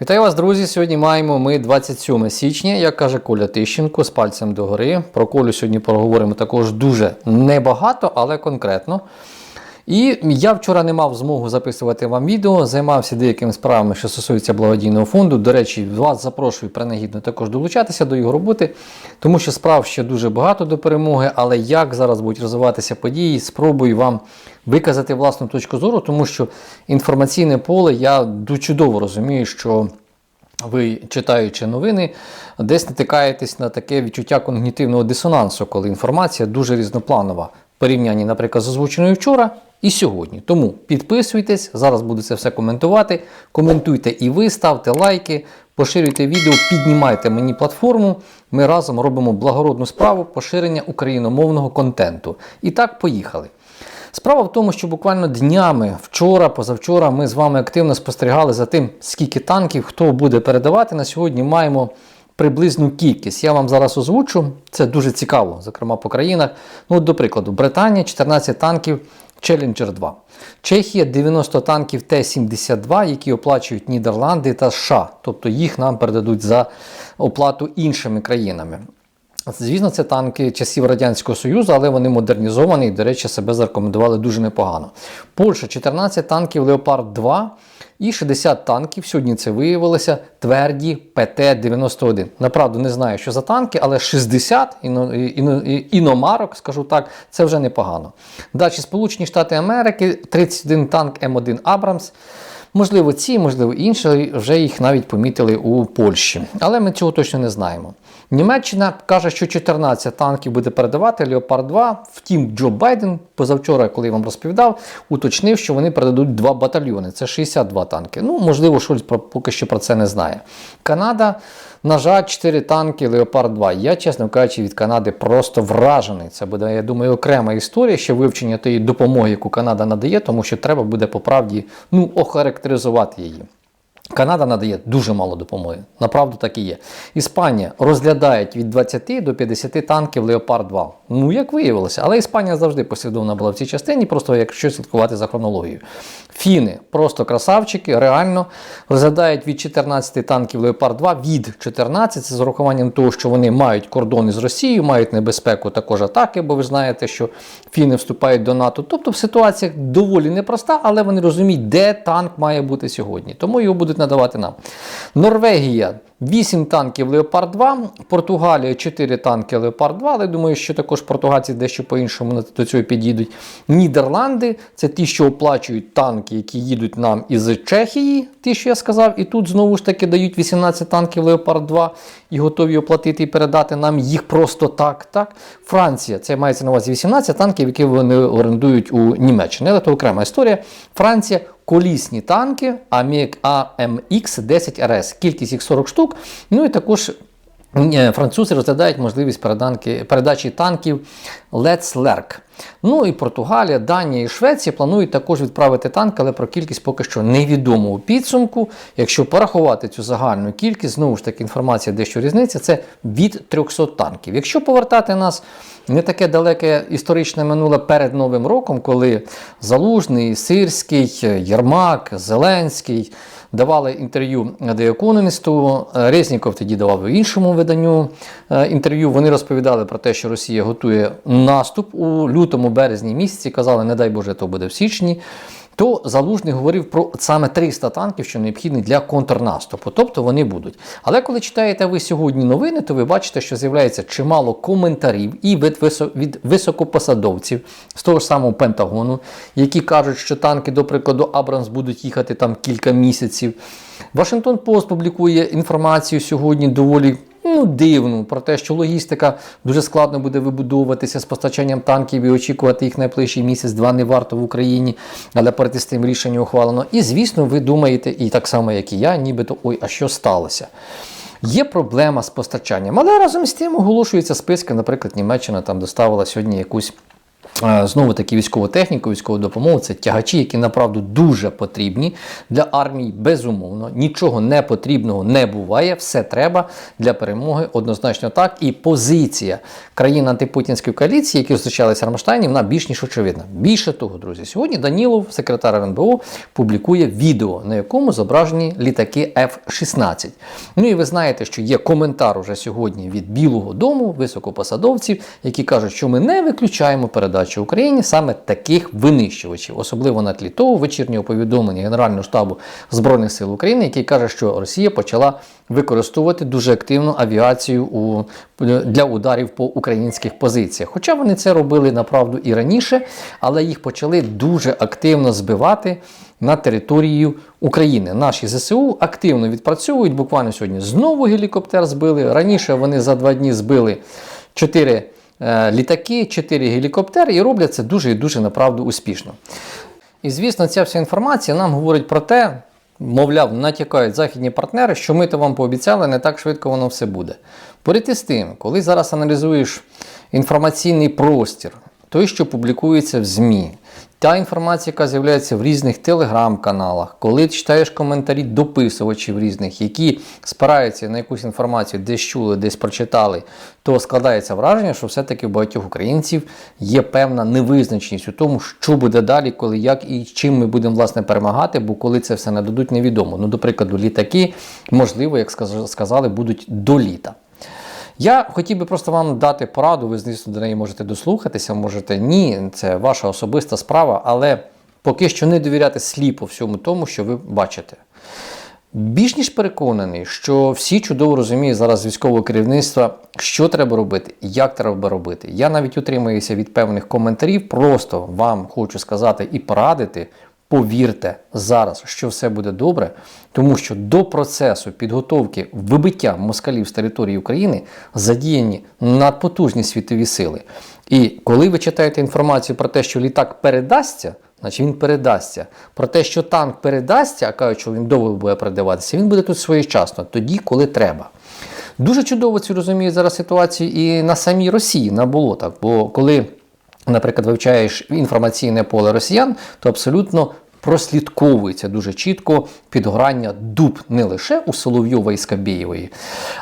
Вітаю вас, друзі! Сьогодні маємо ми 27 січня, як каже Коля Тищенко, з пальцем догори. Про Колю сьогодні поговоримо також дуже небагато, але конкретно. І я вчора не мав змогу записувати вам відео, займався деякими справами, що стосуються благодійного фонду. До речі, вас запрошую принагідно також долучатися до його роботи, тому що справ ще дуже багато до перемоги. Але як зараз будуть розвиватися події, спробую вам виказати власну точку зору, тому що інформаційне поле я чудово розумію, що. Ви, читаючи новини, десь натикаєтесь на таке відчуття когнітивного дисонансу, коли інформація дуже різнопланова порівнянні, наприклад, з озвученою вчора і сьогодні. Тому підписуйтесь, зараз буду це все коментувати. Коментуйте і ви, ставте лайки, поширюйте відео, піднімайте мені платформу. Ми разом робимо благородну справу поширення україномовного контенту. І так, поїхали. Справа в тому, що буквально днями, вчора, позавчора, ми з вами активно спостерігали за тим, скільки танків хто буде передавати. На сьогодні маємо приблизну кількість. Я вам зараз озвучу. Це дуже цікаво, зокрема по країнах. Ну, до прикладу, Британія 14 танків Challenger 2. Чехія 90 танків Т-72, які оплачують Нідерланди та США. Тобто їх нам передадуть за оплату іншими країнами. Звісно, це танки часів Радянського Союзу, але вони модернізовані і, до речі, себе зарекомендували дуже непогано. Польща 14 танків Леопард 2 і 60 танків. Сьогодні це виявилося тверді ПТ-91. Направду не знаю, що за танки, але 60 іно, іно, іномарок, скажу так, це вже непогано. Далі Сполучені Штати Америки, 31 танк М1 Абрамс. Можливо, ці, можливо, інші, вже їх навіть помітили у Польщі. Але ми цього точно не знаємо. Німеччина каже, що 14 танків буде передавати Леопард 2. Втім, Джо Байден позавчора, коли я вам розповідав, уточнив, що вони передадуть два батальйони. Це 62 танки. Ну, можливо, Шольц поки що про це не знає. Канада, на жаль, 4 танки Леопард 2. Я, чесно кажучи, від Канади просто вражений. Це буде, я думаю, окрема історія, ще вивчення тієї допомоги, яку Канада надає, тому що треба буде по правді ну, охарактеризувати її. Канада надає дуже мало допомоги. Направду так і є. Іспанія розглядають від 20 до 50 танків Леопард 2. Ну, як виявилося, але Іспанія завжди послідовна була в цій частині, просто якщо слідкувати за хронологією. Фіни просто красавчики, реально розглядають від 14 танків Леопард 2 від 14, це з урахуванням того, що вони мають кордони з Росією, мають небезпеку також атаки, бо ви знаєте, що фіни вступають до НАТО. Тобто ситуація доволі непроста, але вони розуміють, де танк має бути сьогодні. Тому його будуть надавати нам. Норвегія 8 танків Леопард 2, Португалія 4 танки Леопард 2, але думаю, що також португальці дещо по-іншому до цього підійдуть. Нідерланди це ті, що оплачують танки, які їдуть нам із Чехії, ті, що я сказав, і тут знову ж таки дають 18 танків Леопард 2 і готові оплатити і передати нам їх просто так. так. Франція, це мається на увазі 18 танків, які вони орендують у Німеччині. Але це окрема історія. Франція колісні танки АМХ 10 РС, кількість їх 40 штук. Ну і також французи розглядають можливість передачі танків Lerk. Ну і Португалія, Данія і Швеція планують також відправити танки, але про кількість поки що невідомо у підсумку. Якщо порахувати цю загальну кількість, знову ж таки інформація дещо різниця, це від 300 танків. Якщо повертати нас не таке далеке історичне минуле перед Новим роком, коли Залужний, Сирський, Єрмак, Зеленський давали інтерв'ю The Economist, Резніков тоді давав в іншому виданню інтерв'ю. Вони розповідали про те, що Росія готує наступ у лютому березні місяці. Казали, не дай Боже, то буде в січні. То Залужний говорив про саме 300 танків, що необхідні для контрнаступу. Тобто вони будуть. Але коли читаєте ви сьогодні новини, то ви бачите, що з'являється чимало коментарів і від, високопосадовців з того ж самого Пентагону, які кажуть, що танки, до прикладу, Абрамс будуть їхати там кілька місяців. Вашингтон Пост публікує інформацію сьогодні доволі ну, дивну про те, що логістика дуже складно буде вибудовуватися з постачанням танків і очікувати їх найближчий місяць-два не варто в Україні, але перед тим рішення ухвалено. І, звісно, ви думаєте, і так само, як і я, нібито ой, а що сталося? Є проблема з постачанням, але разом з тим оголошуються списки. Наприклад, Німеччина там доставила сьогодні якусь Знову таки військову техніку, військову допомогу це тягачі, які направду дуже потрібні для армії. Безумовно, нічого не потрібного не буває. Все треба для перемоги. Однозначно так. І позиція країн антипутінської коаліції, які зустрічалися в Рамштайні, вона більш ніж очевидна. Більше того, друзі, сьогодні Данілов, секретар РНБО, публікує відео, на якому зображені літаки F-16. Ну і ви знаєте, що є коментар уже сьогодні від Білого Дому, високопосадовців, які кажуть, що ми не виключаємо передачу Україні саме таких винищувачів, особливо на тлі того вечірнього повідомлення Генерального штабу Збройних сил України, який каже, що Росія почала використовувати дуже активну авіацію у, для ударів по українських позиціях. Хоча вони це робили направду і раніше, але їх почали дуже активно збивати на територію України. Наші ЗСУ активно відпрацьовують. Буквально сьогодні знову гелікоптер збили. Раніше вони за два дні збили чотири літаки, 4 гелікоптери і роблять це дуже і дуже направду успішно. І звісно, ця вся інформація нам говорить про те, мовляв, натякають західні партнери, що ми то вам пообіцяли, не так швидко воно все буде. Поряд із тим, коли зараз аналізуєш інформаційний простір, той, що публікується в ЗМІ, та інформація, яка з'являється в різних телеграм-каналах, коли читаєш коментарі дописувачів різних, які спираються на якусь інформацію, десь чули, десь прочитали, то складається враження, що все-таки в багатьох українців є певна невизначеність у тому, що буде далі, коли як і чим ми будемо власне перемагати, бо коли це все нададуть, невідомо. Ну, до прикладу, літаки, можливо, як сказали, будуть до літа. Я хотів би просто вам дати пораду, ви, звісно, до неї можете дослухатися, можете ні, це ваша особиста справа, але поки що не довіряти сліпо всьому тому, що ви бачите. Більш ніж переконаний, що всі чудово розуміють зараз військового керівництва, що треба робити, як треба робити. Я навіть утримуюся від певних коментарів, просто вам хочу сказати і порадити. Повірте зараз, що все буде добре, тому що до процесу підготовки вибиття москалів з території України задіяні надпотужні світові сили. І коли ви читаєте інформацію про те, що літак передасться, значить він передасться. Про те, що танк передасться, а кажуть, що він довго буде передаватися, він буде тут своєчасно, тоді, коли треба. Дуже чудово цю розуміє зараз ситуацію і на самій Росії, на болотах. Бо коли, наприклад, вивчаєш інформаційне поле росіян, то абсолютно прослідковується дуже чітко підгорання дуб не лише у Соловйова і Скабєєвої,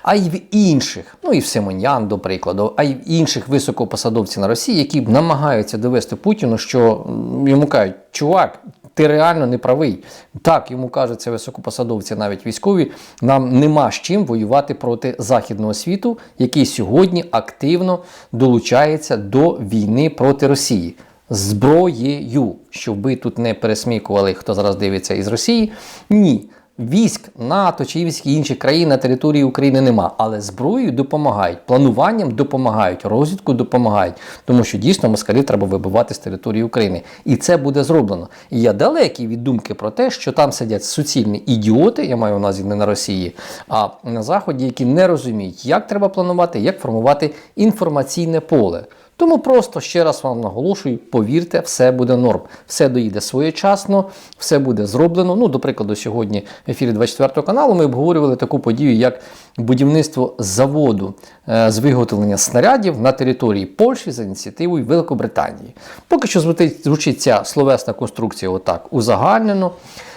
а й в інших, ну і в Симонян, до прикладу, а й в інших високопосадовців на Росії, які намагаються довести Путіну, що йому кажуть, чувак. Ти реально не правий. Так, йому кажуться високопосадовці, навіть військові. Нам нема з чим воювати проти західного світу, який сьогодні активно долучається до війни проти Росії зброєю, щоб ви тут не пересмікували, хто зараз дивиться із Росії. Ні. Військ НАТО чи військ інших країн на території України нема, але зброєю допомагають, плануванням допомагають, розвідку допомагають, тому що дійсно москалів треба вибивати з території України. І це буде зроблено. І я далекий від думки про те, що там сидять суцільні ідіоти, я маю на увазі не на Росії, а на Заході, які не розуміють, як треба планувати, як формувати інформаційне поле. Тому просто ще раз вам наголошую, повірте, все буде норм. Все доїде своєчасно, все буде зроблено. Ну, до прикладу, сьогодні в ефірі 24 каналу ми обговорювали таку подію, як будівництво заводу е, з виготовлення снарядів на території Польщі за ініціативою Великобританії. Поки що звучить звучить ця словесна конструкція отак узагальнено.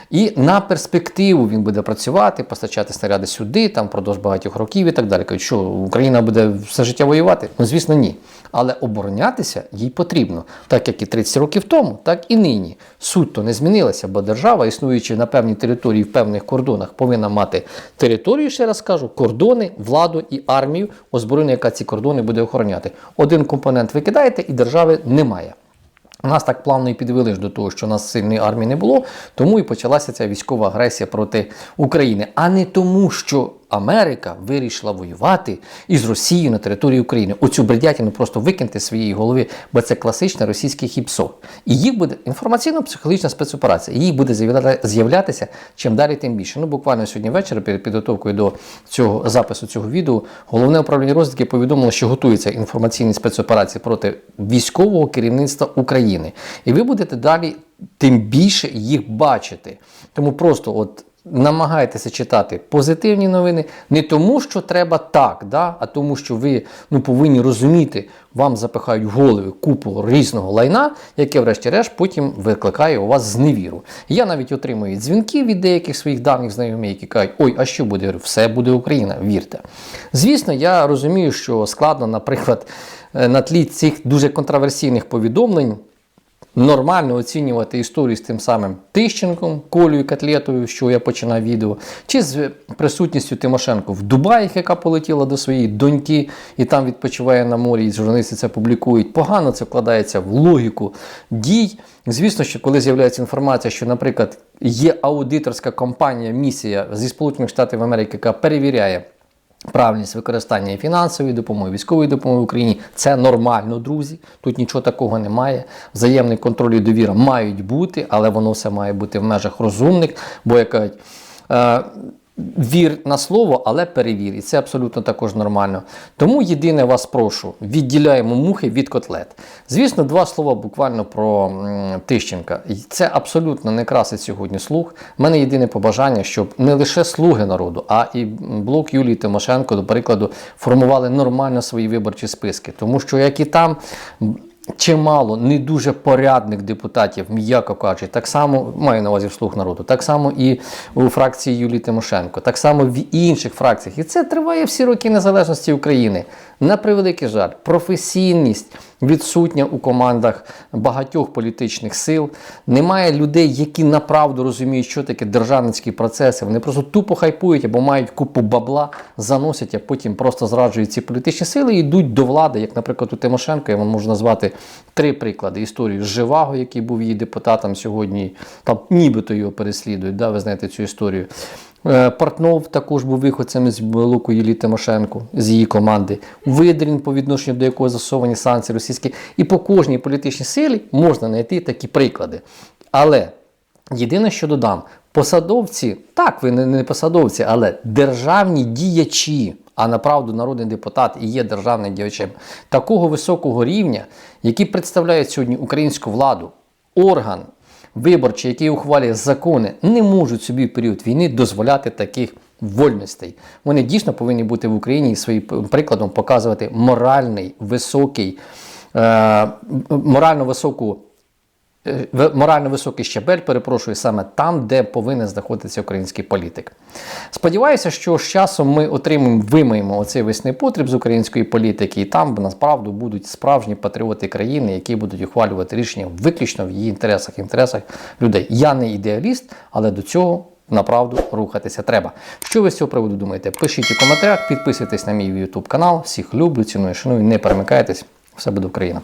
І на перспективу він буде працювати, постачати снаряди сюди, там впродовж багатьох років і так далі. Кажуть, що Україна буде все життя воювати? Ну, звісно, ні. Але оборонятися їй потрібно, так як і 30 років тому, так і нині. Суть то не змінилася, бо держава, існуючи на певній території в певних кордонах, повинна мати територію, ще раз кажу, кордони, владу і армію, озброєння, яка ці кордони буде охороняти. Один компонент ви кидаєте, і держави немає. Нас так плавно і підвели ж до того, що у нас сильної армії не було, тому і почалася ця військова агресія проти України, а не тому, що Америка вирішила воювати із Росією на території України. Оцю бредятину просто викиньте своєї голови, бо це класичне російське хіпсо. І їх буде інформаційно-психологічна спецоперація. Їх буде з'являтися чим далі, тим більше. Ну, буквально сьогодні ввечері, перед підготовкою до цього запису цього відео, головне управління розвідки повідомило, що готується інформаційні спецоперації проти військового керівництва України. І ви будете далі тим більше їх бачити. Тому просто от намагайтеся читати позитивні новини не тому, що треба так, да, а тому, що ви ну, повинні розуміти, вам запихають в голови купу різного лайна, яке, врешті-решт, потім викликає у вас зневіру. Я навіть отримую дзвінки від деяких своїх давніх знайомих, які кажуть, ой, а що буде? Все буде Україна, вірте. Звісно, я розумію, що складно, наприклад, е, на тлі цих дуже контроверсійних повідомлень нормально оцінювати історію з тим самим Тищенком, Колею Котлетою, що я починав відео, чи з присутністю Тимошенко в Дубаї, яка полетіла до своєї доньки і там відпочиває на морі, і журналісти це публікують. Погано це вкладається в логіку дій. Звісно, що коли з'являється інформація, що, наприклад, є аудиторська компанія, місія зі Сполучених Штатів Америки, яка перевіряє. Правильність використання фінансової допомоги, військової допомоги Україні це нормально, друзі. Тут нічого такого немає. Взаємний контроль і довіра мають бути, але воно все має бути в межах розумних, бо як кажуть, е, вір на слово, але перевір. І це абсолютно також нормально. Тому єдине вас прошу: відділяємо мухи від котлет. Звісно, два слова буквально про Тищенка. Це абсолютно не красить сьогодні слух. У мене єдине побажання, щоб не лише слуги народу, а і блок Юлії Тимошенко, до прикладу, формували нормально свої виборчі списки. Тому що як і там. Чимало не дуже порядних депутатів, м'яко кажучи, так само маю на увазі вслух народу, так само і у фракції Юлії Тимошенко, так само в інших фракціях. І це триває всі роки незалежності України. На превеликий жаль, професійність відсутня у командах багатьох політичних сил. Немає людей, які направду розуміють, що таке державницькі процеси. Вони просто тупо хайпують або мають купу бабла, заносять, а потім просто зраджують ці політичні сили і йдуть до влади, як, наприклад, у Тимошенко. Я вам можу назвати три приклади. Історію Живаго, який був її депутатом сьогодні, там нібито його переслідують. Да, ви знаєте цю історію. Е, Портнов також був виходцем з блоку Юлії Тимошенко з її команди. Видрін, по відношенню до якого засовані санкції російські. І по кожній політичній силі можна знайти такі приклади. Але єдине, що додам, посадовці, так, ви не- посадовці, але державні діячі, а направду народний депутат і є державним діячем такого високого рівня, які представляють сьогодні українську владу, орган виборчі, які ухвалює закони, не можуть собі в період війни дозволяти таких вольностей. Вони дійсно повинні бути в Україні і своїм прикладом показувати моральний, високий, е, морально високу. Е, Морально високий щабель, перепрошую, саме там, де повинен знаходитися український політик. Сподіваюся, що з часом ми отримаємо, вимаємо оцей весний потріб з української політики, і там насправді будуть справжні патріоти країни, які будуть ухвалювати рішення виключно в її інтересах, інтересах людей. Я не ідеаліст, але до цього направду рухатися треба. Що ви з цього приводу думаєте? Пишіть у коментарях, підписуйтесь на мій YouTube канал. Всіх люблю, ціную, шаную, не перемикайтесь. Все буде Україна.